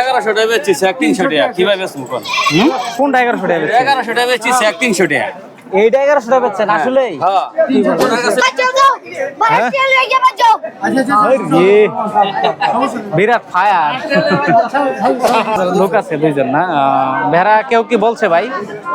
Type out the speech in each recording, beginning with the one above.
এগারোশো টাকা বেচছি এক তিনশো টাকা। কীভাবে বেচবো কোন? হুম? কোনটা এগারোশো টাকা বেচছেন? এগারোশো টাকা বেচছি এক তিনশো টাকা। এইটা এগারোশো টাকা বেচছেন আসলেই? হ্যাঁ। বাঁচাও এ, বিরাট ফায়ার। লোক আছে দুইজন না? ভেড়া কেউ কি বলছে ভাই?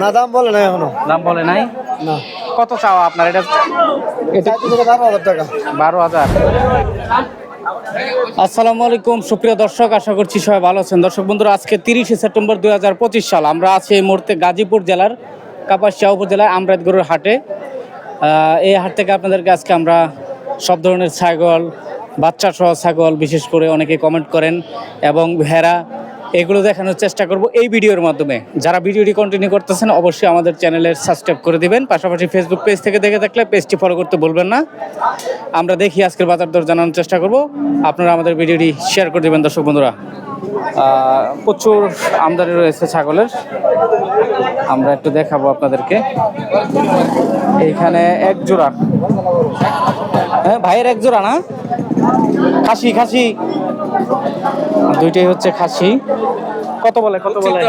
না দাম বলে না এখনও। দাম বলে নাই? না। কত চাওয়া আপনার? এটা এটা বারো হাজার টাকা। বারো হাজার। আসসালামু আলাইকুম সুপ্রিয় দর্শক, আশা করছি সবাই ভালো আছেন। দর্শক বন্ধুরা, আজকে তিরিশে সেপ্টেম্বর দুই হাজার পঁচিশ সাল। আমরা আছি এই মুহূর্তে গাজীপুর জেলার কাপাসিয়া উপজেলার আমরাতগরুর হাটে। এই হাট থেকে আপনাদেরকে আজকে আমরা সব ধরনের ছাগল, বাচ্চা সহ ছাগল বিশেষ করে অনেকে কমেন্ট করেন এবং ভেড়া এগুলো দেখানোর চেষ্টা করব এই ভিডিওর মাধ্যমে। যারা ভিডিওটি কন্টিনিউ করতেছেন, অবশ্যই আমাদের চ্যানেলের সাবস্ক্রাইব করে দিবেন। পাশাপাশি ফেসবুক পেজ থেকে দেখে থাকলে পেজটি ফলো করতে বলবেন না। আমরা দেখি আজকের বাজার দর জানানোর চেষ্টা করব। আপনারা আমাদের ভিডিওটি শেয়ার করে দেবেন, দর্শক বন্ধুরা। প্রচুর আমদানি রয়েছে ছাগলের। আমরা একটু দেখাবো আপনাদেরকে। এইখানে এক জোড়া হ্যাঁ ভাইয়ের এক জোড়া না? খাসি খাসি। দুইটাই হচ্ছে খাসি। কত বলে কত বলে?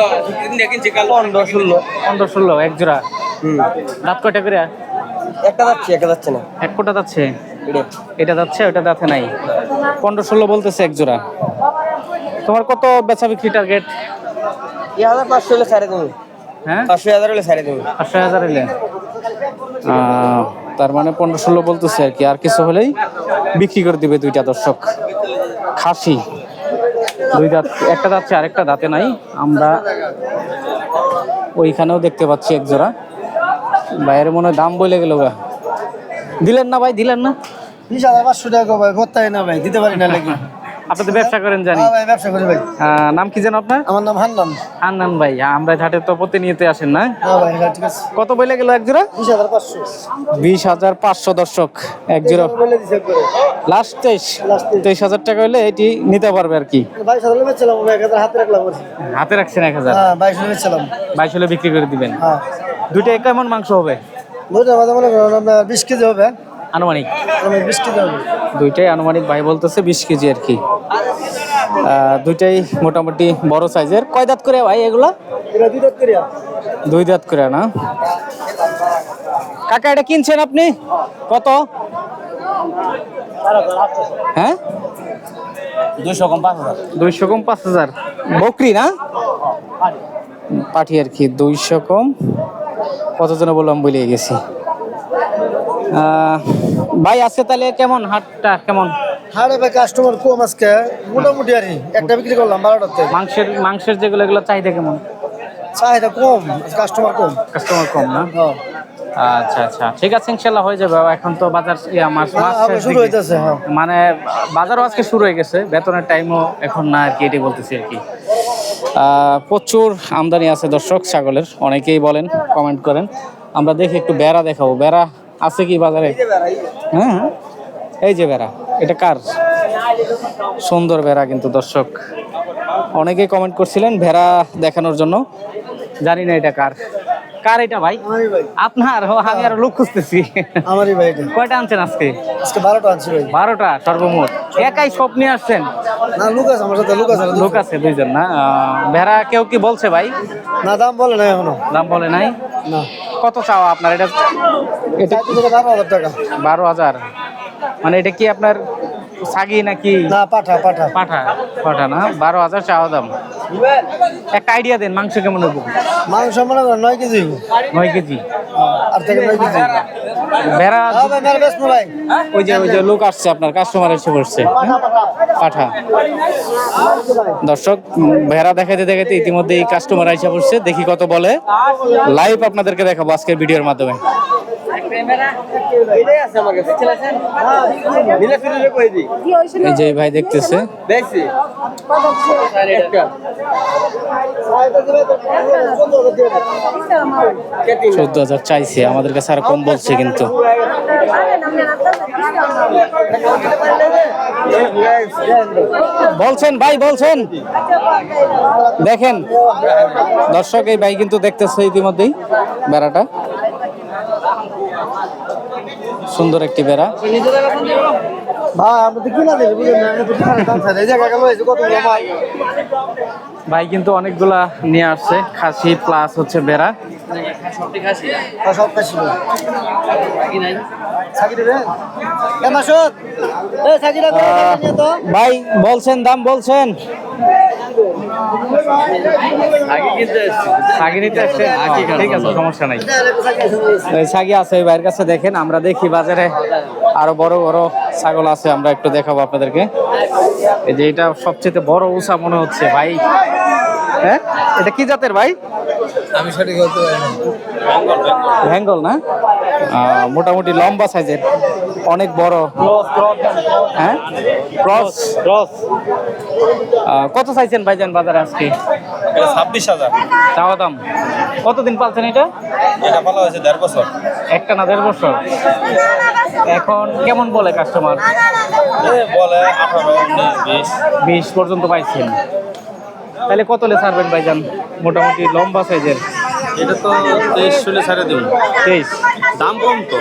পনেরো ষোলো পনেরো ষোলো এক জোড়া। দাঁত কয়টা করে? একটা যাচ্ছে একটা যাচ্ছে না। এক কোটা যাচ্ছে? এটা। যাচ্ছে ওটা যাচ্ছে নাই। পনেরো ষোলো বলতেছে এক জোড়া। তোমার কত বেচা বিক্রি টার্গেট এই হাজার পাঁচশো হলে ছাড়ে তুমি। হ্যাঁ? পাঁচশো হাজার হলে ছাড়ে তুমি। পাঁচশো হাজার আহ, তার মানে পনেরো ষোলো বলতেছে আর কি আর কিছু হলেই বিক্রি করে দিবে দুইটা দর্শক। খাসি। দুই দাঁত, একটা যাচ্ছে আরেকটা দাঁতে নাই। আমরা ওইখানেও দেখতে পাচ্ছি এক জোড়া। বাইরে মনে হয় দাম বলে গেল গা। দিলেন না ভাই, দিলেন না? পাঁচশো টাকা ভাই ভর্তাই না ভাই, দিতে পারি না লাগি। আপনি তো ব্যবসা করেন জানি। হ্যাঁ ব্যবসা করি ভাই। নাম কি যেন আপনার? আমার নাম হান্নান। আন্নান ভাই আমরা ঘাটে তো প্রতিনিয়ত আসেন না? হ্যাঁ ভাই হ্যাঁ ঠিক আছে। কত বলে গেল এক জোড়া বিশ হাজার পাঁচশো। বিশ হাজার পাঁচশো দর্শক এক জোড়া লাস্ট তেইশ। তেইশ। হাজার টাকা হলে এটি নিতে পারবে আর কি। হাতে রাখলাম হাতে রাখছেন এক হাজার? বাইশ হলে বিক্রি করে দিবেন। হ্যাঁ। দুইটা কেমন মাংস হবে? মনে বিশ কেজি হবে। আনুমানিক বিশ কেজি হবে। দুইটাই আনুমানিক ভাই বলতেছে বিশ কেজি আর কি। দুইটাই মোটামুটি বড় সাইজের। কয় দাঁত করে ভাই এগুলো? দুই দাঁত করে। না? কাকা এটা কিনছেন আপনি? কত? হ্যাঁ? দুইশো কম পাঁচ হাজার। দুইশো কম পাঁচ হাজার। বকরি না? পাঠি আর কি দুইশো কম। কতজনে বললাম বলে গেছি। ভাই আজকে তাহলে কেমন হাটটা? কেমন? হাড়ে ভাই কাস্টমার কম আজকে মোটামুটি আর। একটা বিক্রি করলাম বারোটার থেকে। মাংসের মাংসের যেগুলো এগুলো চাহিদা কেমন? চাহিদা কম কাস্টমার কম। কাস্টমার কম না? হ্যাঁ। আচ্ছা আচ্ছা। ঠিক আছে ইনশাল্লাহ হয়ে যাবে। এখন তো বাজার হ্যাঁ, শুরু। হইতেছে হ্যাঁ। মানে বাজারও আজকে শুরু হয়ে গেছে। বেতনের টাইমও এখন না আর কি এটাই বলতেছি আর কি। আহ, প্রচুর আমদানি আছে দর্শক ছাগলের। অনেকেই বলেন কমেন্ট করেন। আমরা দেখি একটু বেড়া দেখাবো। বেড়া আছে কি বাজারে? হ্যাঁ। এই যে বেড়া এটা কার? সুন্দর ভেড়া কিন্তু দর্শক। অনেকেই কমেন্ট করছিলেন ভেড়া দেখানোর জন্য। জানি না এটা কার। কার এটা ভাই? আপনার? আমি আর লোক খুঁজতেছি। আমারই ভাই কয়টা আনছেন আজকে? আজকে বারোটা আনছি ভাই। বারোটা সর্বমোট। একাই সব নিয়ে আসছেন? না লোক আছে আমার সাথে লোক আছে লোক আছে দুইজন না? ভেড়া কেউ কি বলছে ভাই? না দাম বলে না এখনও। দাম বলে নাই? না। কত চাওয়া আপনার? এটা এটা চাইতে থেকে বারো হাজার টাকা। বারো হাজার। মানে এটা কি আপনার সাগি নাকি? না পাঠা পাঠা। পাঠা পাঠা না? বারো হাজার চাওয়া দাম। একটা আইডিয়া দেন মাংস কেমন হবে মাংস মনে করেন নয় কেজি। নয় কেজি? আর থেকে নয় কেজি। ভেড়া হ্যাঁ ওই যে ওই যে লোক আসছে আপনার কাস্টমার এসে পড়ছে পাঠা। দর্শক ভেড়া দেখাতে দেখাতে ইতিমধ্যে এই কাস্টমার এসে পড়ছে দেখি কত বলে। লাইভ আপনাদেরকে দেখাবো আজকের ভিডিওর মাধ্যমে। এই যে ভাই দেখতেছে। দেখছি। চোদ্দ হাজার চাইছে আমাদের কাছে আর কম বলছে কিন্তু। বলছেন ভাই বলছেন। দেখেন। দর্শক এই ভাই কিন্তু দেখতেছে ইতিমধ্যেই বেড়াটা সুন্দর একটি বেড়া ভাই আমরা তো কিনা দেবে বুঝলেন না আমরা তো কিনা দাম ছাড়া এই জায়গা গেল একটি বেড়া। ভাই কিন্তু অনেকগুলা নিয়ে আসছে খাসি প্লাস হচ্ছে বেড়া। আর সব কাশি ভাই বলছেন দাম বলছেন। আগে নিতে আসছে ঠিক আছে সমস্যা নাই। এই ছাগি আছে এই ভাইয়ের কাছে দেখেন আমরা দেখি বাজারে আরও বড় বড় ছাগল আছে আমরা একটু দেখাবো আপনাদেরকে। এই যে এটা সবচেয়ে বড় উষা মনে হচ্ছে ভাই। হ্যাঁ? এটা কি জাতের ভাই? আমি সঠিক বলতে পারি না ভেঙ্গল না? মোটামুটি লম্বা সাইজের। অনেক বড়। হ্যাঁ? ক্রস ক্রস কত চাইছেন ভাইজান বাজারে আজকে? ছাব্বিশ হাজার। চাওয়া দাম। কতদিন পালছেন এটা? এটা ভালো হয়েছে দেড় বছর। একটা না দেড় বছর? এখন কেমন বলে কাস্টমার বলে আঠারো বিশ। বিশ পর্যন্ত পাইছেন। তাহলে কত লে ছাড়বেন ভাইজান? মোটামুটি লম্বা সাইজের। এটা তো তেইশ ষোলো ছাড়ে দেবো। তেইশ। দাম কম তো।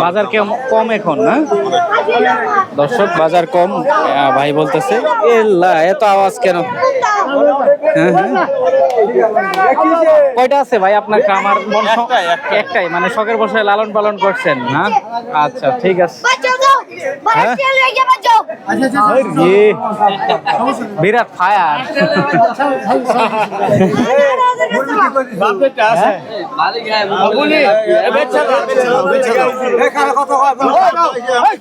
বাজার কেম- কম এখন না? দর্শক বাজার কম ভাই বলতেছে এল্লা এত আওয়াজ কেন? হ্যাঁ, হ্যাঁ। কয়টা আছে ভাই আপনার আমার মন একটাই, মানে শখের বসে লালন পালন করছেন না? আচ্ছা ঠিক আছে। ইয়ে, বিরাট ফায়ার ভাই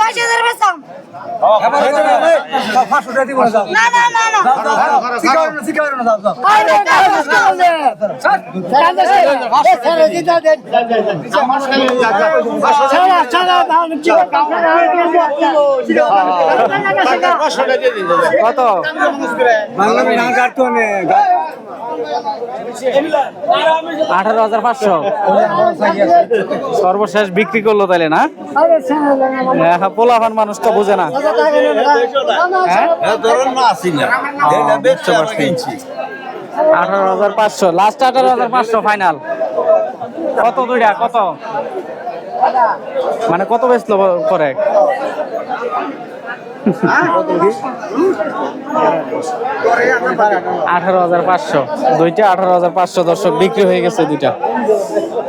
বাঁচা ধরে বাঁচাও না আঠারো হাজার পাঁচশো। সর্বশেষ বিক্রি করল তাইলে না? হ্যাঁ, পোলাপান মানুষ তো বুঝে না। হ্যাঁ? আঠারো হাজার পাঁচশো লাস্ট আঠারো হাজার পাঁচশো ফাইনাল কত দুইটা? কত? মানে কত বেচলো করে আঠারো হাজার পাঁচশো। দুইটা আঠারো হাজার পাঁচশো দর্শক বিক্রি হয়ে গেছে দুইটা।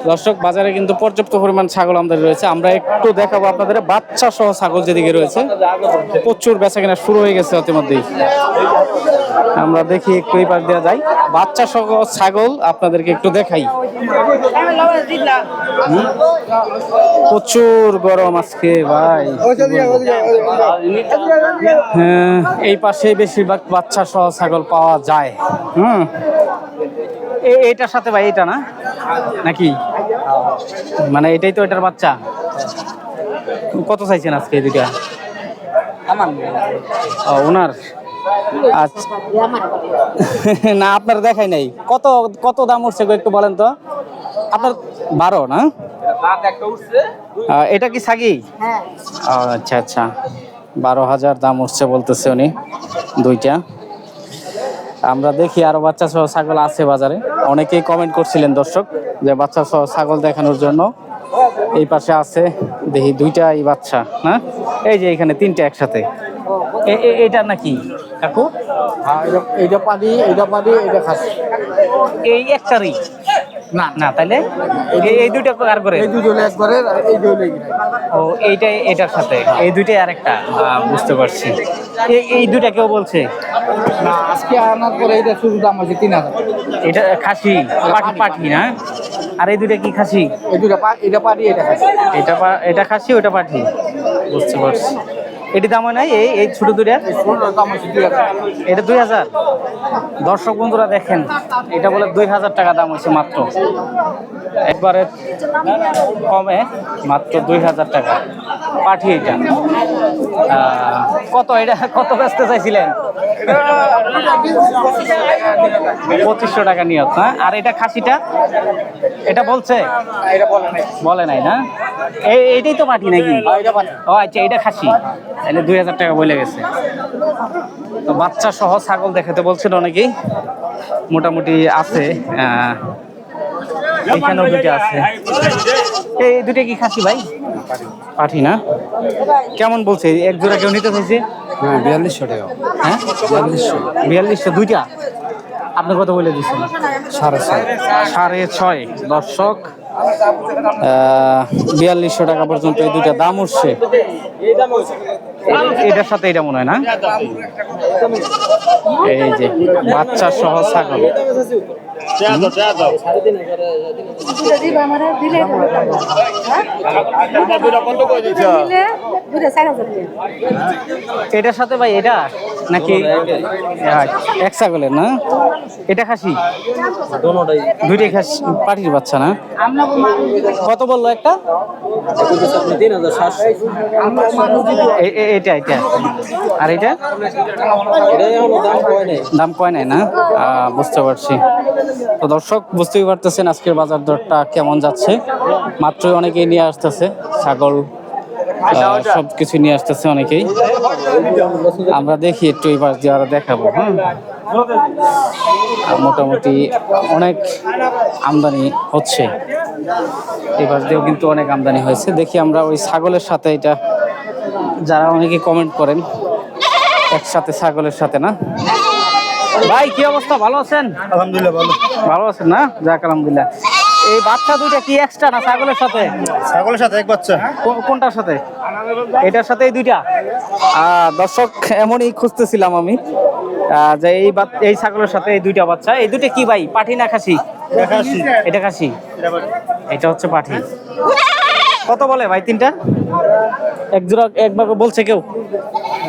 দর্শক, বাজারে কিন্তু পর্যাপ্ত পরিমাণ ছাগল আমাদের রয়েছে। আমরা একটু দেখাবো আপনাদের বাচ্চা সহ ছাগল যেদিকে রয়েছে, প্রচুর বেচা কেনা শুরু হয়ে গেছে ইতিমধ্যেই। আমরা দেখি একটু এই পাশ দেওয়া যায় বাচ্চা সহ ছাগল আপনাদেরকে একটু দেখাই। প্রচুর গরম আজকে ভাই। হ্যাঁ এই পাশে বেশিরভাগ বাচ্চা সহ ছাগল পাওয়া যায়। হুম? এইটার সাথে ভাই এটা না? নাকি? মানে এটাই তো এটার বাচ্চা। কত চাইছেন আজকে এই দুইটা? ও, ওনার? আচ্ছা। না, আপনার দেখাই নাই। কত কত দাম উঠছে একটু বলেন তো? আপনার বারো, না? এটা কি সাগি? আচ্ছা আচ্ছা। বারো হাজার দাম উঠছে বলতেছে উনি, দুইটা। আমরা দেখি আরও বাচ্চা সহ ছাগল আছে বাজারে। অনেকেই কমেন্ট করছিলেন দর্শক, যে বাচ্চা সহ ছাগল দেখানোর জন্য এই পাশে আছে। দেখি দুইটা এই বাচ্চা হ্যাঁ এই যে এখানে তিনটা একসাথে। এটা নাকি? কাকু? এইটা পানি এইটা পানি এইটা খাসি। এই একটারই না। না তাইলে? এই- দুইটা কার করে। এই দুটো একবারে আর এই দুটো ও এইটাই এটার সাথে। এই দুইটাই আরেকটা। বুঝতে পারছি। এই দুইটা কেউ বলছে? না আজকে আনার পরে এটা শুধু দাম আছে তিন হাজার। এটা খাসি পাঠি পাঠি না? আর এই দুইটা কি খাসি? এই দুটো পা- এটা পানি এটা খাসি। এটা পা- এটা খাসি ওটা পাঠি বুঝতে পারছি। এটি দাম হয় নাই, এই এই ছোট দুইটা ষোলোর দাম আছে দুই হাজার এটা দুই হাজার। দর্শক বন্ধুরা দেখেন, এটা বলে দুই হাজার টাকা দাম হয়েছে মাত্র। একবারে কমে মাত্র দুই হাজার টাকা। পাঠি এটা। কত এটা? কত ব্যস্ত চাইছিলেন? পঁচিশশো টাকা নিয়ত, না? আর এটা খাসিটা? এটা বলছে? বলে নাই না? এই এইটাই তো পাঠি নাকি? ও আচ্ছা এটা খাসি। তাহলে দুই হাজার টাকা বলে গেছে। তো বাচ্চা সহ ছাগল দেখাতে বলছিল অনেকেই। মোটামুটি আছে এখানেও দুইটা আছে। এই দুটো কি খাসি ভাই? পাঠি না? কেমন বলছে? এক জোড়া কেউ নিতে চাইছে? হ্যাঁ বিয়াল্লিশশো টাকা। হ্যাঁ? বিয়াল্লিশশো। বিয়াল্লিশশো দুইটা? আপনি কত বলে দিচ্ছেন সাড়ে ছয়। সাড়ে ছয় দর্শক। বিয়াল্লিশশো টাকা পর্যন্ত এই দুইটা দাম উঠছে। এটার সাথে এটা মনে হয় না? এই যে বাচ্চা সহ ছাগল। এটার সাথে ভাই এটা? নাকি হ্যাঁ, এক ছাগলের না? এটা খাসি? দুইটাই খাসি পাটির বাচ্চা না? কত বলল একটা? এটা এটা। আর এটা? দাম কয় নাই? না? বুঝতে পারছি। তো দর্শক, বুঝতেই পারতেছেন আজকের বাজার দরটা কেমন যাচ্ছে। মাত্রই অনেকেই নিয়ে আসতেছে, ছাগল সব কিছু নিয়ে আসতেছে অনেকেই। আমরা দেখি একটু এই পাশ দিয়ে আরও দেখাবো হ্যাঁ মোটামুটি অনেক আমদানি হচ্ছে। এবার দিয়েও কিন্তু অনেক আমদানি হয়েছে। দেখি আমরা ওই ছাগলের সাথে এটা, যারা অনেকে কমেন্ট করেন, একসাথে ছাগলের সাথে না? ভাই কি অবস্থা? ভালো আছেন? আলহামদুলিল্লাহ ভালো। ভালো আছেন না? যাক আলহামদুলিল্লাহ। এই বাচ্চা দুইটা কি এক্সট্রা না ছাগলের সাথে? ছাগলের সাথে এক বাচ্চা। কোনটার সাথে? এটার সাথে এই দুইটা? আহ, দর্শক এমনই খুঁজতেছিলাম আমি আহ, যে এই এই ছাগলের সাথে এই দুইটা বাচ্চা। এই দুইটা কি ভাই? পাঠি না খাসি? এটা খাসি। এটা হচ্ছে পাঠি। কত বলে ভাই তিনটা? এক জোড়া একবার বলছে কেউ।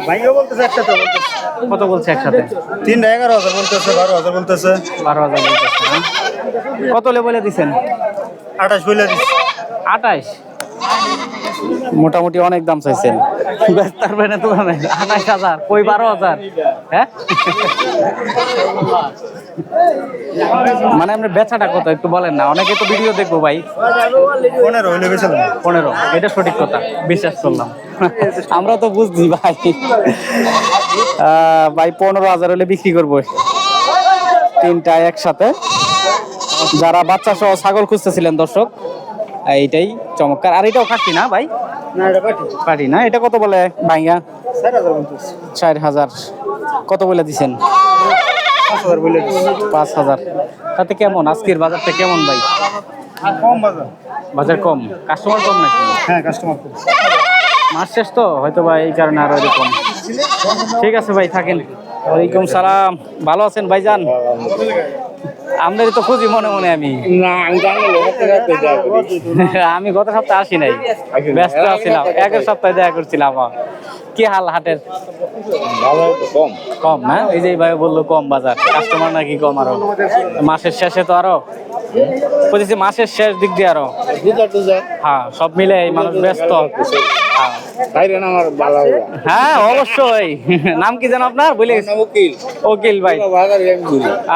ভাইও বলতেছে একসাথে কত বলছে একসাথে? তিনটা এগারো হাজার বলতেছে বারো হাজার বলতেছে। বারো হাজার বলতেছে না? কত লেবলে দিছেন? আঠাশ বলে দিচ্ছে আঠাইশ মোটামুটি অনেক দাম চাইছেন। ব্যস্ত পারবেন এত দামে আঠাইশ হাজার কই বারো হাজার? হ্যাঁ? মানে আপনার বেচাটা কত একটু বলেন না। অনেকে তো ভিডিও দেখব ভাই। পনেরো পনেরো এটা সঠিক কথা। বিশ্বাস করলাম। আমরা তো বুঝছি ভাই। আহ, ভাই পনেরো হাজার হলে বিক্রি করব। তিনটা একসাথে। যারা বাচ্চা সহ ছাগল খুঁজতেছিলেন দর্শক এইটাই চমৎকার। আর এটাও খাচ্ছি না ভাই? না এটা পাঠি পারি না? এটা কত বলে ভাইয়া? চার হাজার কত বলে দিছেন? পাঁচ হাজার তাতে কেমন? আজকের বাজারটা কেমন ভাই? কম বাজার। বাজার কম? কাস্টমার কম নাকি? হ্যাঁ কাস্টমার কম। মাস শেষ তো? হয়তো বা এই কারণে আরও এরকম। ঠিক আছে ভাই থাকেন। ওয়ালাইকুম সালাম। ভালো আছেন ভাইজান? আপনারই তো খুঁজি মনে মনে আমি। আমি গত সপ্তাহে আসি নাই। ব্যস্ত আছিলাম। একের সপ্তাহে দেখা করছিলাম কি হাল হাটের? কম। কম না এই যে ভাই বলল কম বাজার। কাস্টমার নাকি কম আরও। মাসের শেষে তো আরও। বলতেছি মাসের শেষ দিক দিয়ে আরও। হ্যাঁ সব মিলে এই মানুষ ব্যস্ত। হ্যাঁ। অবশ্যই। নাম কি যেন আপনার? বলে উকিল। উকিল ভাই।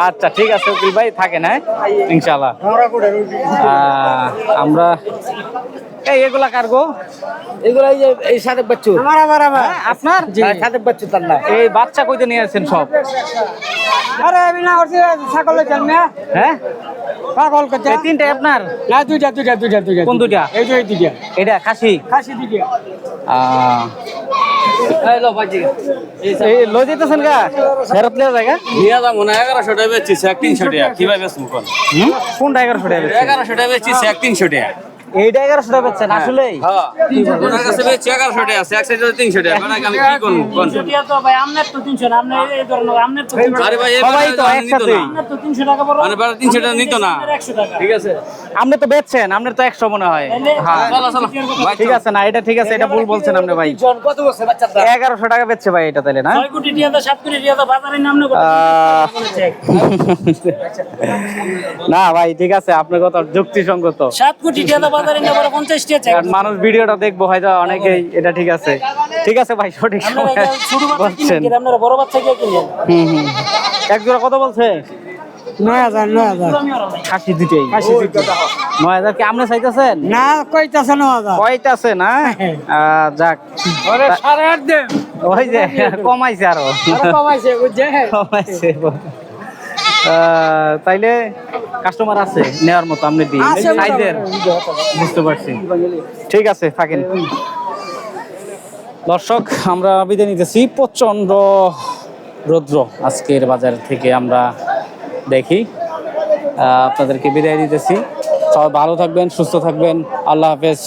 আচ্ছা ঠিক আছে উকিল ভাই থাকেন হ্যাঁ? ইনশাল্লাহ আমরা এই এগুলা কার্গো এগুলো এই যে এই সাদেক বাচ্চু। আমার আমার আমার। হ্যাঁ, আপনার? হ্যাঁ, সাদেক বাচ্চু তার না এই বাচ্চা কইতে নিয়ে আসছেন সব। আরে আমি না করছি ছাগলের জন্মে হ্যাঁ? পাগল করছে এই তিনটে আপনার? না দুইটা দুইটা দুইটা দুইটা। কোন দুইটা? এই যে এই দুইটা। এটা খাসি? খাসি দুইটা। আহ, এই লো যেতেছেন গা? ফেরত লিয়া জায়গা নিয়ে যাব না এগারোশো টাকা বেচছিস এক তিনশো টাকা। কীভাবে বেচবো কোন হুম? কোনটা এগারোশো টাকা বেচছেন? এগারোশো টাকা বেচছিস এক তিনশো টাকা। এইটা এগারোশো টাকা বেচছেন হ্যাঁ। ওনার কাছে বেচছি এগারোশো টাকা আছে এক সাইডে তিনশো টাকা। মানে আমি কি করব আরে ভাই সবাই তো মানে বারো তিনশো টাকা নিত না। ঠিক আছে। আপনি তো বেচছেন আপনার তো একশো মনে হয়। হ্যাঁ। ঠিক আছে না এটা ঠিক আছে এটা ভুল বলছেন আপনি ভাই। এগারোশো টাকা বেচছে ভাই এটা তাহলে না? না ভাই ঠিক আছে আপনার কথা যুক্তিসঙ্গত। সাত কোটি টিয়া তো বাজারের নাম বড় কারণ মানুষ ভিডিওটা দেখব হয়তো অনেকেই এটা ঠিক আছে। ঠিক আছে ভাই সঠিক সময় আপনারা বলছেন। বড় বাচ্চা কে কিনেন হুম হুম এক জোড়া কত বলছে? নয় হাজার নয় হাজার। খাসি দুটেই। খাসি দুইটা নয় হাজার কি আপনি চাইতেছেন? না কইতাছে নয় হাজার। কয়টা আছে না? আহ, যাক। সাড়ে আট দেন। ওই যে কমাইছে আরও। কমাইছে বুঝছে কমাইছে। আহ, তাইলে কাস্টমার আছে নেওয়ার মতো আপনি দিই সাইজের? বুঝতে পারছি। ঠিক আছে থাকেন দর্শক আমরা বিদায় নিতেছি। প্রচণ্ড রৌদ্র আজকের বাজার থেকে আমরা দেখি। আপনাদেরকে বিদায় দিতেছি সবাই ভালো থাকবেন সুস্থ থাকবেন। আল্লাহ হাফেজ।